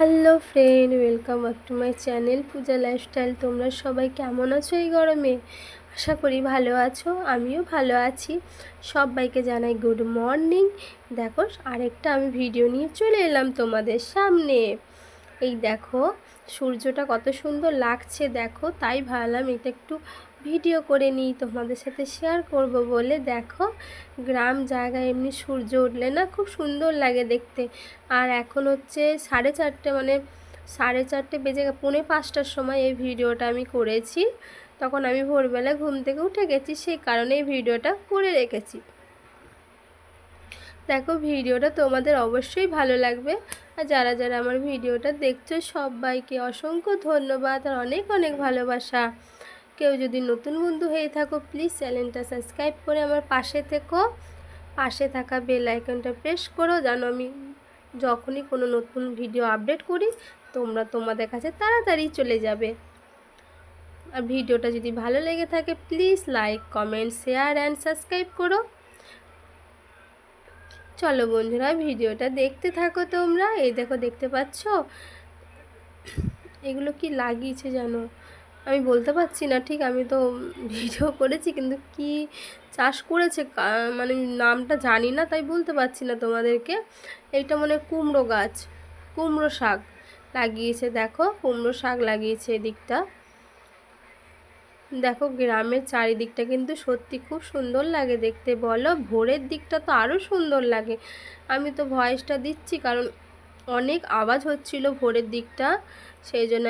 Hello friend, welcome back to my channel Puja lifestyle. তোমরা সবাই কেমন আছো এই গরমে? আশা করি ভালো আছো, আমিও ভালো আছি। সবাইকে জানাই গুড মর্নিং। দেখো, আরেকটা আমি ভিডিও নিয়ে চলে এলাম তোমাদের সামনে। এই দেখো, সূর্যটা কত সুন্দর লাগছে, দেখো, তাই ভাবলাম এটা একটু ভিডিও করে নিই, তোমাদের সাথে শেয়ার করব বলে। দেখো, গ্রাম জায়গায় এমনি সূর্য উঠলে না খুব সুন্দর লাগে দেখতে। আর এখন হচ্ছে সাড়ে চারটে মানে সাড়ে চারটে বেজে পৌনে পাঁচটার সময় এই ভিডিওটা আমি করেছি। তখন আমি ভোরবেলা ঘুম থেকে উঠে গেছি, সেই কারণে এই ভিডিওটা করে রেখেছি। দেখো, ভিডিওটা তোমাদের অবশ্যই ভালো লাগবে। আর যারা যারা আমার ভিডিওটা দেখছ, সবাইকে অসংখ্য ধন্যবাদ আর অনেক অনেক ভালোবাসা। কেউ যদি নতুন বন্ধু হয়ে থাকো প্লিজ চ্যানেলটা সাবস্ক্রাইব করে আমার পাশে থেকো। পাশে থাকা বেল আইকনটা প্রেস করো যেন আমি যখনই কোনো নতুন ভিডিও আপডেট করি, তোমরা তোমাদের কাছে তাড়াতাড়ি চলে যাবে। আর ভিডিওটা যদি ভালো লেগে থাকে please like comment share and subscribe করো। চলো বন্ধুরা ভিডিওটা দেখতে থাকো তোমরা। এই দেখো, দেখতে পাচ্ছ? এগুলো কি লাগিয়েছে জানো আমি বলতে পারছি না, ঠিক? আমি তো ভিডিও করেছি, কিন্তু কি চাষ করেছে? মানে নামটা জানি না, তাই বলতে পারছি না তোমাদেরকে। এইটা মনে কুমড়ো গাছ, কুমড়ো শাক লাগিয়েছে, দেখো, কুমড়ো শাক লাগিয়েছে এদিকটা। দেখো, গ্রামের চারিদিকটা কিন্তু সত্যি খুব সুন্দর লাগে দেখতে, বলো। ভোরের দিকটা তো আরও সুন্দর লাগে। আমি তো ভয়েসটা দিচ্ছি, কারণ অনেক আওয়াজ হচ্ছিল ভোরের দিকটা, সেই জন্য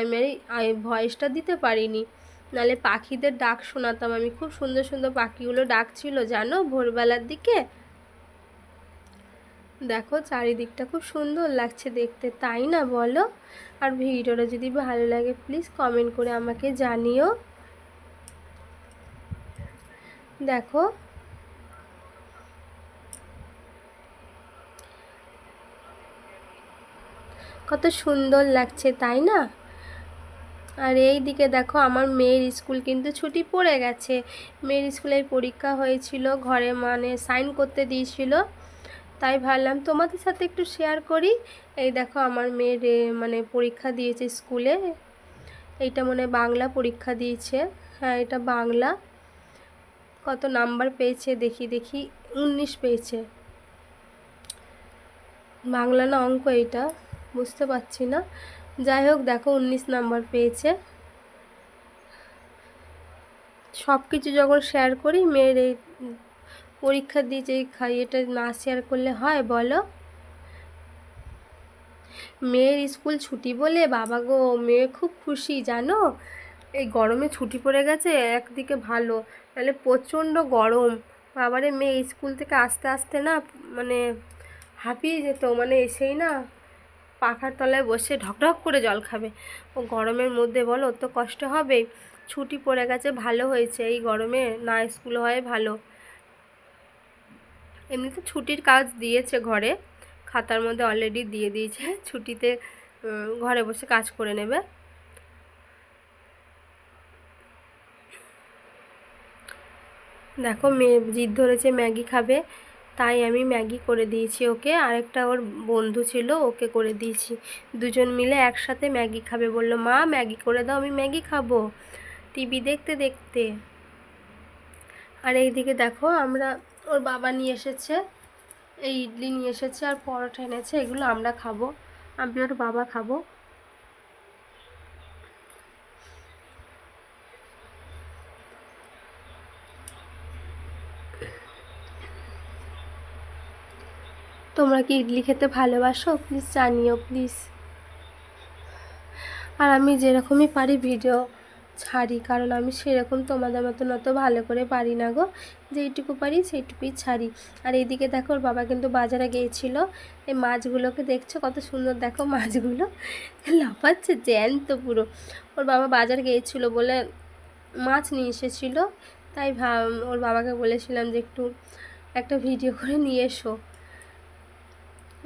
আমি ভয়েসটা দিতে পারিনি। নালে পাখিদের ডাক শোনাতাম। আমি খুব সুন্দর সুন্দর পাখিগুলো ডাকছিল, জানো? ভোরবেলার দিকে। দেখো, চারিদিকটা খুব সুন্দর লাগছে দেখতে, তাই না বলো? আর ভিডিওটা যদি ভালো লাগে প্লিজ কমেন্ট করে আমাকে জানিও। দেখো কত সুন্দর লাগছে, তাই না? আর এই দিকে দেখো, আমার মেয়ের স্কুল কিন্তু ছুটি পড়ে গেছে। মেয়ের স্কুলে পরীক্ষা হয়েছিল, ঘরে মানে সাইন করতে দিয়েছিল। তাই ভাবলাম তোমাদের সাথে একটু শেয়ার করি। এই দেখো, আমার মেয়ের মানে পরীক্ষা দিয়েছে স্কুলে। এইটা মনে বাংলা পরীক্ষা দিয়েছে। হ্যাঁ এটা বাংলা। কত নাম্বার পেয়েছে, দেখি দেখি, উনিশ পেয়েছে। বাংলা না অঙ্ক এইটা? বুঝতে পারছি না। যাই হোক, দেখো উনিশ নাম্বার পেয়েছে। সব কিছু যখন শেয়ার করি, মেয়ের এই পরীক্ষা দিয়ে যে এটা না শেয়ার করলে হয় বলো? মেয়ের স্কুল ছুটি বলে, বাবা গো, মেয়ে খুব খুশি, জানো? এই গরমে ছুটি পড়ে গেছে, একদিকে ভালো, তাহলে প্রচণ্ড গরম। বাবারে, মেয়ে স্কুল থেকে আসতে আসতে না মানে হাঁপিয়ে যেত মানে এসেই না পাখার তলায় বসে ঢকঢক করে জল খাবে। ও গরমের মধ্যে বলো, তো কষ্ট হবে ছুটি পড়ে গেছে, ভালো হয়েছে। এই গরমে না স্কুল হয় ভালো। এমনিতে ছুটির কাজ দিয়েছে ঘরে। খাতার মধ্যে অলরেডি দিয়ে দিয়েছে। ছুটিতে ঘরে বসে কাজ করে নেবে। দেখো, মেয়ে জিদ ধরেছে, ম্যাগি খাবে। তাই আমি ম্যাগি করে দিয়েছি ওকে। আরেকটা ওর বন্ধু ছিল, ওকে করে দিয়েছি। দুজন মিলে একসাথে ম্যাগি খাবে বলল, মা, ম্যাগি করে দাও, আমি ম্যাগি খাব। টিভি দেখতে দেখতে। আর এইদিকে দেখো, আমরা ওর বাবা নিয়ে এসেছে, এই ইডলি নিয়ে এসেছে, আর পরোটা এনেছে, এগুলো আমরা খাব। আমি ওর বাবা খাব। তোমরা কি ইডলি খেতে ভালোবাসো? প্লিজ জানিও প্লিজ আর আমি যেরকমই পারি ভিডিও ছাড়ি, কারণ আমি সেরকম তোমাদের মতন অত ভালো করে পারি না গো। যেইটুকু পারি সেইটুকুই ছাড়ি। আর এইদিকে দেখো, ওর বাবা কিন্তু বাজারে গিয়েছিল। এই মাছগুলোকে দেখছ? কত সুন্দর দেখো মাছগুলো। লাফাচ্ছে, জ্যান্ত পুরো। ওর বাবা বাজার গিয়েছিল বলে মাছ নিয়ে এসেছিল। তাই ভাব ওর বাবাকে বলেছিলাম যে একটু একটা ভিডিও করে নিয়ে এসো।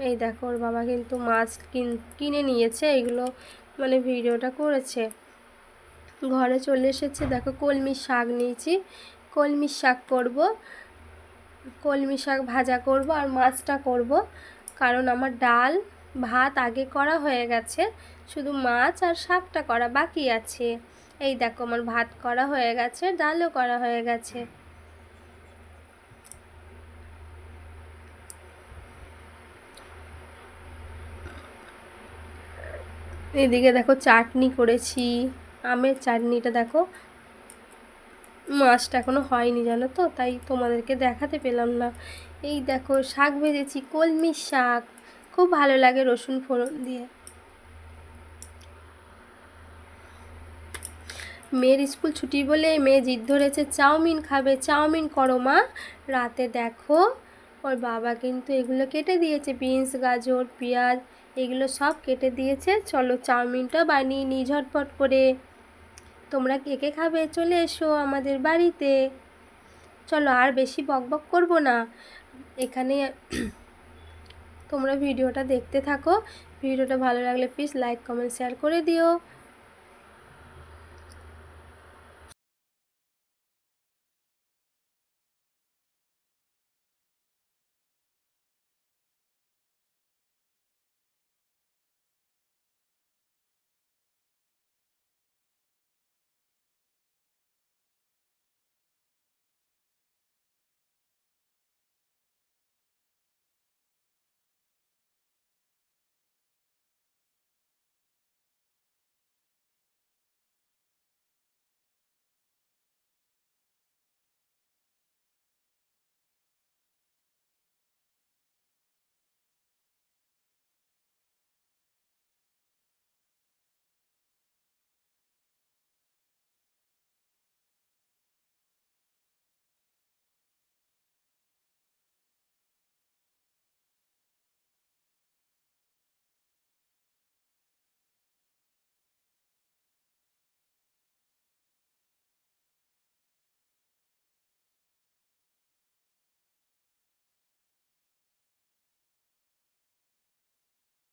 এই দেখো, ওর বাবা কিন্তু মাছ কিনে নিয়েছে, এগুলো মানে ভিডিওটা করেছে। ঘরে চলে এসেছে, দেখো কলমি শাক নিয়েছি। কলমি শাক করব, কলমি শাক ভাজা করব আর মাছটা করব। কারণ আমার ডাল, ভাত আগে করা হয়ে গেছে, শুধু মাছ আর শাকটা করা বাকি আছে। এই দেখো, আমার ভাত করা হয়ে গেছে, ডালও করা হয়ে গেছে। এদিকে দেখো চাটনি করেছি, আমের চাটনিটা দেখো। মাছটা এখনও হয়নি জানো তো, তাই তোমাদেরকে দেখাতে পেলাম না। এই দেখো শাক ভেজেছি, কলমি শাক, খুব ভালো লাগে রসুন ফোড়ন দিয়ে। মেয়ের স্কুল ছুটি বলে, মেয়ে জিদ ধরেছে, চাউমিন খাবে, চাউমিন করো মা। রাতে দেখো ওর বাবা কিন্তু এগুলো কেটে দিয়েছে। বিনস, গাজর, পেঁয়াজ, এগুলো সব কেটে দিয়েছে। চলো চাউমিনটা বানিয়ে নিই ঝটপট করে। তোমরা কে কে খাবে? চলে এসো আমাদের বাড়িতে। চলো আর বেশি বক বক করব না। এখানে তোমরা ভিডিওটা দেখতে থাকো। ভিডিওটা ভালো লাগলে প্লিজ লাইক কমেন্ট শেয়ার করে দিও।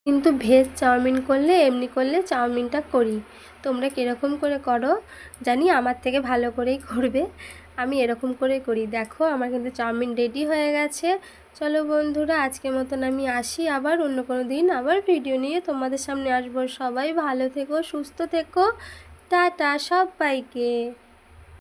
কিন্তু ভেজ চাউমিন করলে, এমনি করলে চাউমিনটা করি। তোমরা কীরকম করে করো, জানি আমার থেকে ভালো করেই করবে। আমি এরকম করে করি। দেখো, আমার কিন্তু চাউমিন রেডি হয়ে গেছে। চলো বন্ধুরা, আজকের মতন আমি আসি আবার, অন্য কোনো দিন আবার ভিডিও নিয়ে তোমাদের সামনে আসব। সবাই ভালো থেকো, সুস্থ থেকো। টাটা সব সবাইকে।